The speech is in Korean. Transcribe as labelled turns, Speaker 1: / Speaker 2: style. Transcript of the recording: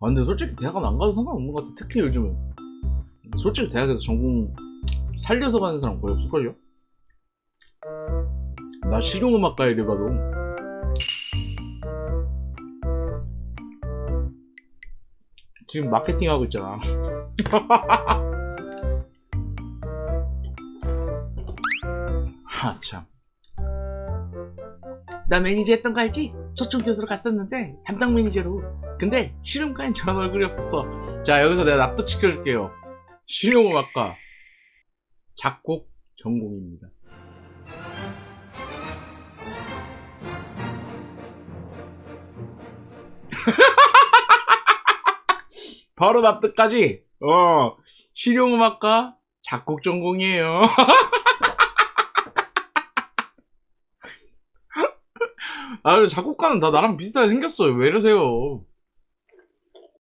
Speaker 1: 아, 근데 솔직히 대학은 안 가도 상관없는 것 같아. 특히 요즘은. 솔직히 대학에서 전공 살려서 가는 사람 거의 없을걸요? 나 실용음악과 이래봐도. 지금 마케팅 하고 있잖아. 하, 참. 나 매니저 했던 거 알지? 초청 교수로 갔었는데 담당 매니저로. 근데 실용과엔 저런 얼굴이 없었어. 자 여기서 내가 납득시켜줄게요. 실용음악과 작곡 전공입니다. 바로 납득까지? 어 실용음악과 작곡 전공이에요 아, 작곡가는 다 나랑 비슷하게 생겼어요. 왜 이러세요?